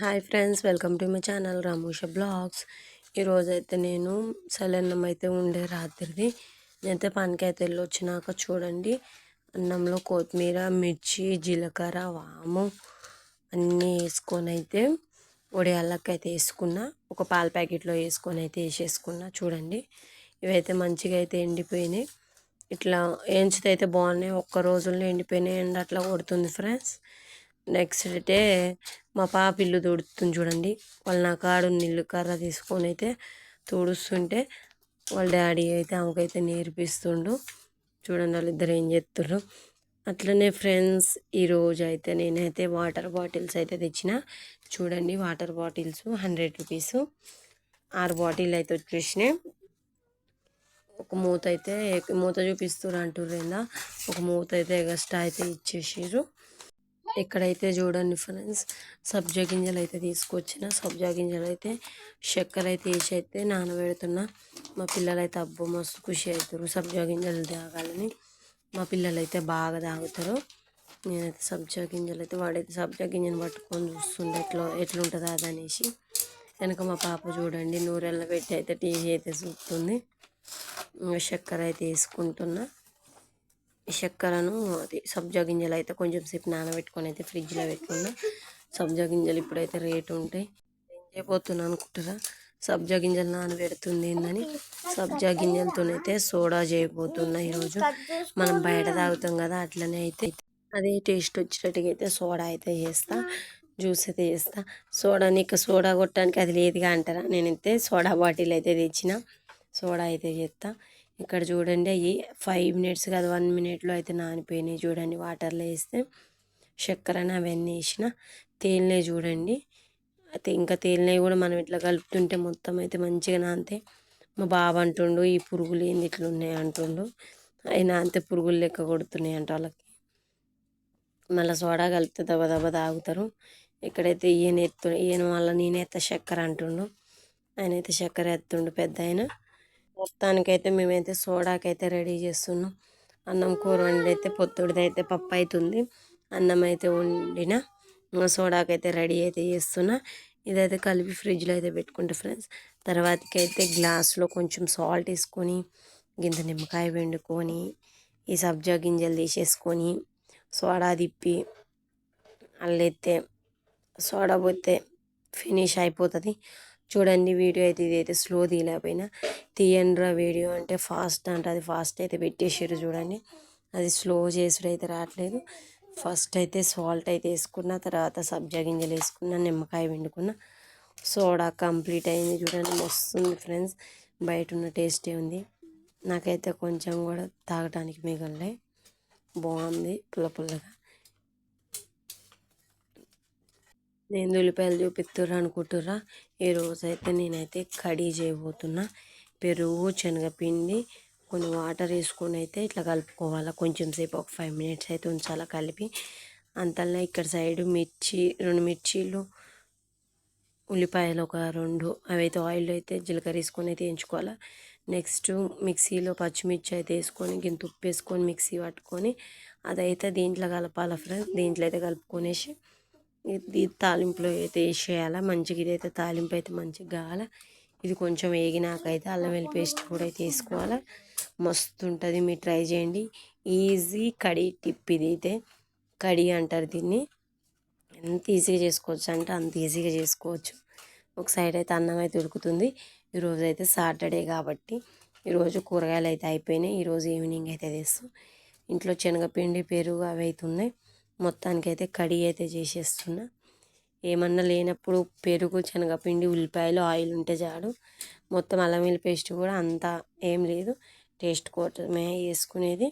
Hi friends welcome to my channel Ramusha blogs. ఈరోజు అయితే నేను సలన్నం అయితే ఉండే రాత్రిది. నేనైతే పనికైతే వెళ్ళి వచ్చినాక చూడండి. అన్నంలో కొత్తిమీర మిర్చి జీలకర్ర వాము అన్నీ వేసుకొని అయితే ఒడియాలకి అయితే వేసుకున్నా. ఒక పాల ప్యాకెట్లో వేసుకొని అయితే వేసేసుకున్నా చూడండి. ఇవైతే మంచిగా అయితే ఎండిపోయినాయి. ఇట్లా వేయించితే అయితే బాగున్నాయి. ఒక్క రోజుల్లో ఎండిపోయినాయి. ఎండ అట్లా కొడుతుంది ఫ్రెండ్స్. నెక్స్ట్ డే మా పాప ఇల్లు తోడుతుంది చూడండి. వాళ్ళు నా కాడు నీళ్ళు కర్ర తీసుకొని అయితే తుడుస్తుంటే వాళ్ళ డాడీ అయితే ఆమెకైతే నేర్పిస్తుండు. చూడండి వాళ్ళిద్దరు ఏం చేస్తుర్రు అట్లనే ఫ్రెండ్స్ ఈరోజు అయితే నేనైతే వాటర్ బాటిల్స్ అయితే తెచ్చిన. చూడండి వాటర్ బాటిల్స్ హండ్రెడ్ రూపీస్ ఆరు బాటిల్ అయితే వచ్చేసినాయి. ఒక మూత అయితే మూత చూపిస్తున్నారు అంటుర్రేందా ఒక మూత అయితే ఎగస్ట్రా అయితే ఇచ్చేసారు ఇక్కడైతే చూడండి ఫ్రెండ్స్ సబ్జా గింజలు అయితే తీసుకొచ్చిన సబ్జా గింజలు అయితే చక్కెర అయితే వేసి అయితే నానబెడుతున్నా. మా పిల్లలైతే అబ్బో మస్తు ఖుషి అవుతారు సబ్జా గింజలు తాగాలని. మా పిల్లలు అయితే బాగా తాగుతారు. నేనైతే సబ్జా గింజలు అయితే వాడైతే సబ్జా గింజను పట్టుకొని చూస్తుండే ఎట్లా ఎట్లుంటుందా అది అనేసి. వెనక మా పాప చూడండి నూరెళ్ళ పెట్టి అయితే టీ అయితే చూస్తుంది చక్కెర అయితే వేసుకుంటున్నా. చక్కెరను అది సబ్జా గింజలు అయితే కొంచెం సేపు నానబెట్టుకొని అయితే ఫ్రిడ్జ్లో పెట్టుకున్నా. సబ్జా గింజలు ఇప్పుడైతే రేటు ఉంటాయి ఏం చేయబోతున్నా అనుకుంటారా సబ్జా గింజలు నానబెడుతుంది ఏందని సబ్జా గింజలతోనైతే సోడా చేయబోతున్నా ఈరోజు. మనం బయట తాగుతాం కదా అట్లనే అయితే అదే టేస్ట్ వచ్చేటట్టుగా అయితే సోడా అయితే చేస్తా జ్యూస్ అయితే చేస్తా సోడా నీకు సోడా కొట్టడానికి అది లేదుగా అంటారా? నేనైతే సోడా బాటిల్ అయితే తెచ్చిన సోడా అయితే చేస్తా. ఇక్కడ చూడండి అవి ఫైవ్ మినిట్స్ కాదు వన్ మినిట్లో అయితే నానిపోయినాయి చూడండి వాటర్లో వేస్తే. చక్కెరని అవన్నీ వేసిన. తేలినాయి చూడండి. అయితే ఇంకా తేలినాయి కూడా మనం ఇట్లా కలుపుతుంటే మొత్తం అయితే మంచిగా నానితే మా బాబు అంటుండు ఈ పురుగులు ఏంది ఇట్లా ఉన్నాయి? అంటుండు. అవి నానితే పురుగులు లెక్క కొడుతున్నాయి అంట వాళ్ళకి. మళ్ళీ సోడా కలిపితే దెబ్బ దెబ్బ తాగుతారు. ఇక్కడైతే ఈయన ఎత్తు ఈయన మళ్ళీ నేనైతే చక్కెర అంటుండు. ఆయన అయితే చక్కెర ఎత్తుండు పెద్ద ఆయన. మొత్తానికైతే మేమైతే సోడాకైతే రెడీ చేస్తున్నాం. అన్నం కూర వండి అయితే పప్పు అవుతుంది అన్నం అయితే వండిన సోడాకైతే రెడీ అయితే చేస్తున్నా. ఇదైతే కలిపి ఫ్రిడ్జ్లో అయితే పెట్టుకుంటా ఫ్రెండ్స్. తర్వాతకైతే అయితే గ్లాస్లో కొంచెం సాల్ట్ వేసుకొని గింత నిమ్మకాయ వండుకొని ఈ సబ్జా గింజలు తీసేసుకొని సోడా తిప్పి అల్లెత్తే సోడా పోతే ఫినిష్ అయిపోతుంది. చూడండి వీడియో అయితే ఇదైతే స్లో తీయలేకపోయినా తీయండిరా వీడియో అంటే ఫాస్ట్ అంటే అది ఫాస్ట్ అయితే పెట్టేసారు చూడండి. అది స్లో చేసుడు అయితే రావట్లేదు. ఫస్ట్ అయితే సాల్ట్ అయితే వేసుకున్న తర్వాత సబ్జా గింజలు వేసుకున్న నిమ్మకాయ వండుకున్న సోడా కంప్లీట్ అయింది చూడండి వస్తుంది ఫ్రెండ్స్. బయట ఉన్న టేస్టే ఉంది. నాకైతే కొంచెం కూడా తాగడానికి మిగలలే. బాగుంది పుల్ల పుల్లగా. నేను ఉల్లిపాయలు చూపిస్తుర్రు అనుకుంటుర్రా. ఈరోజు అయితే నేనైతే కడీ చేయబోతున్నా. పెరుగు శనగపిండి కొన్ని వాటర్ వేసుకొని అయితే ఇట్లా కలుపుకోవాలి. కొంచెం సేపు ఒక ఫైవ్ మినిట్స్ అయితే ఉంచాలా కలిపి. అంతలో ఇక్కడ సైడ్ మిర్చి రెండు మిర్చీలు ఉల్లిపాయలు ఒక రెండు. అవైతే ఆయిల్ అయితే జీలకర్ర వేసుకొని అయితే వేయించుకోవాలి. నెక్స్ట్ మిక్సీలో పచ్చిమిర్చి అయితే వేసుకొని గింత ఉప్పు వేసుకొని మిక్సీ పట్టుకొని అదైతే దీంట్లో కలపాలి ఫ్రెండ్స్. దీంట్లో అయితే కలుపుకొనేసి ఇది తాలింపులో అయితే వేసేయాలి? మంచిగా ఇదైతే తాలింపు అయితే మంచిగా కావాలి ఇది కొంచెం వేగినాకైతే అల్లం వెల్లి పేస్ట్ కూడా అయితే వేసుకోవాలి. మస్తు ఉంటుంది. మీరు ట్రై చేయండి. ఈజీ కడి టిప్ ఇది అయితే కడి అంటారు దీన్ని. ఎంత ఈజీగా చేసుకోవచ్చు అంటే అంత ఈజీగా చేసుకోవచ్చు. ఒక సైడ్ అయితే అన్నం అయితే ఉడుకుతుంది. ఈరోజు అయితే సాటర్డే కాబట్టి ఈరోజు కూరగాయలు అయితే అయిపోయినాయి. ఈరోజు ఈవినింగ్ అయితే తెస్తాం. ఇంట్లో శనగపిండి పెరుగు అవి అయితే ఉన్నాయి. మొత్తానికి అయితే కడిగి అయితే చేసేస్తున్నా. ఏమన్నా లేనప్పుడు పెరుగు శనగపిండి ఉల్లిపాయలు ఆయిల్ ఉంటే చాలు. మొత్తం అల్లం వెల్లి పేస్ట్ కూడా అంత ఏం లేదు. టేస్ట్ కోసమే వేసుకునేది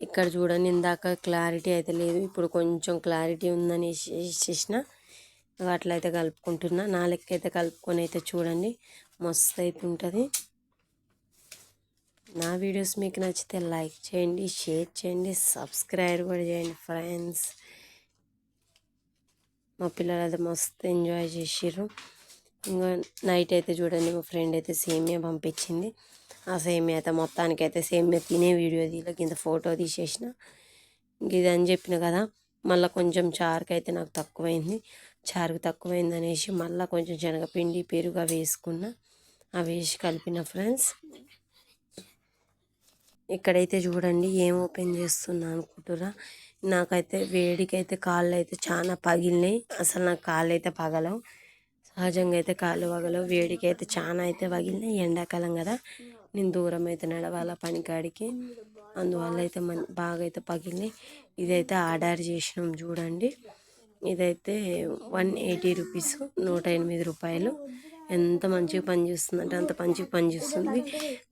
ఇక్కడ చూడండి ఇందాక క్లారిటీ అయితే లేదు. ఇప్పుడు కొంచెం క్లారిటీ ఉందని వేసేసిన అట్లయితే కలుపుకుంటున్నా. నా లెక్క అయితే కలుపుకొని అయితే చూడండి. మస్తు అయితే ఉంటుంది. నా వీడియోస్ మీకు నచ్చితే లైక్ చేయండి షేర్ చేయండి సబ్స్క్రైబ్ కూడా చేయండి ఫ్రెండ్స్. మా పిల్లలు అయితే మస్తు ఎంజాయ్ చేసిర్రు. ఇంకా నైట్ అయితే చూడండి మా ఫ్రెండ్ అయితే సేమియా పంపించింది. ఆ సేమియా అయితే మొత్తానికి అయితే సేమియా తినే వీడియో తీయలే కింద ఫోటో తీసేసిన. ఇది అని చెప్పిన కదా మళ్ళీ కొంచెం చారుకు అయితే నాకు తక్కువైంది. చారుకు తక్కువైంది అనేసి మళ్ళీ కొంచెం శనగపిండి పెరుగు అవి వేసుకున్న. అవి వేసి కలిపిన ఫ్రెండ్స్. ఇక్కడైతే చూడండి ఏం ఓపెన్ చేస్తున్నా అనుకుంటురా నాకైతే వేడికైతే కాళ్ళు అయితే చాలా పగిలినాయి. అసలు నాకు కాళ్ళు అయితే పగలవు. సహజంగా అయితే కాళ్ళు పగలవు. వేడికి అయితే చాలా అయితే పగిలినాయి. ఎండాకాలం కదా. నేను దూరం అయితే నడవాలా పనికాడికి. అందువల్ల అయితే మన బాగా అయితే పగిలినాయి. ఇదైతే ఆర్డర్ చేసినాం చూడండి. ఇదైతే వన్ ఎయిటీ రూపీస్ నూట ఎనిమిది రూపాయలు. ఎంత మంచిగా పని చేస్తుందంటే అంత మంచిగా పని చేస్తుంది.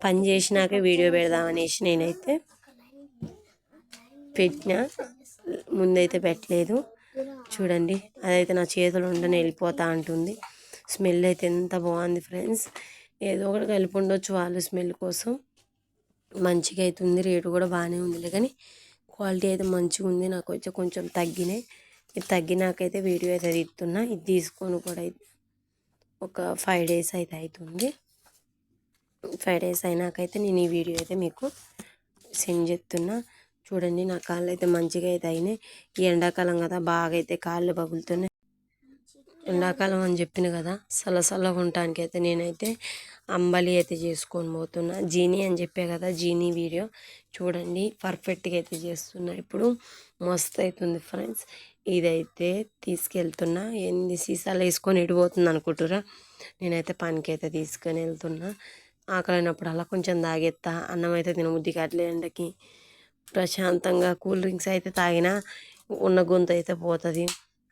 పని చేసినాక వీడియో పెడదామనేసి నేనైతే పెట్టిన. ముందైతే పెట్టలేదు. చూడండి అదైతే నా చేతులు ఉండని వెళ్ళిపోతా అంటుంది. స్మెల్ అయితే ఎంత బాగుంది ఫ్రెండ్స్. ఏదో ఒకటి కలిపి ఉండొచ్చు వాళ్ళు స్మెల్ కోసం. మంచిగా అవుతుంది రేటు కూడా బాగానే ఉంది కానీ క్వాలిటీ అయితే మంచిగా ఉంది. నాకు వచ్చి కొంచెం తగ్గినాయి. ఇది తగ్గినాకైతే వీడియో అయితే తీస్తున్నా. ఇది తీసుకొని కూడా అయితే ఒక ఫైవ్ డేస్ అయితే అవుతుంది ఫైవ్ డేస్ అయినాకైతే నేను ఈ వీడియో అయితే మీకు సెండ్ చేస్తున్నా. చూడండి నా కాళ్ళు అయితే మంచిగా అయితే అయినాయి. ఈ ఎండాకాలం కదా బాగా అయితే కాళ్ళు పగులుతున్నాయి ఎండాకాలం అని చెప్పిన కదా సలసలగా ఉండటానికి అయితే నేనైతే అంబలి అయితే చేసుకొని పోతున్నా. జీనీ అని చెప్పే కదా జీనీ వీడియో చూడండి పర్ఫెక్ట్గా అయితే చేస్తున్నా. ఇప్పుడు మస్తు అవుతుంది ఫ్రెండ్స్ ఇదైతే తీసుకెళ్తున్నా. ఎన్ని సీసాలు వేసుకొని ఇడిపోతుంది అనుకుంటురా నేనైతే పనికి అయితే తీసుకొని వెళ్తున్నా. ఆకలినప్పుడు అలా కొంచెం తాగేస్తా అన్నం అయితే తినబుద్ధి కావట్లే ఎండకి. ప్రశాంతంగా కూల్ డ్రింక్స్ అయితే తాగినా ఉన్న గొంతు అయితే పోతుంది.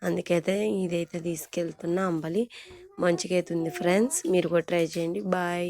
అందుకైతే ఇదైతే తీసుకెళ్తున్నా అంబలి. మంచిగా అవుతుంది ఫ్రెండ్స్ మీరు కూడా ట్రై చేయండి. బాయ్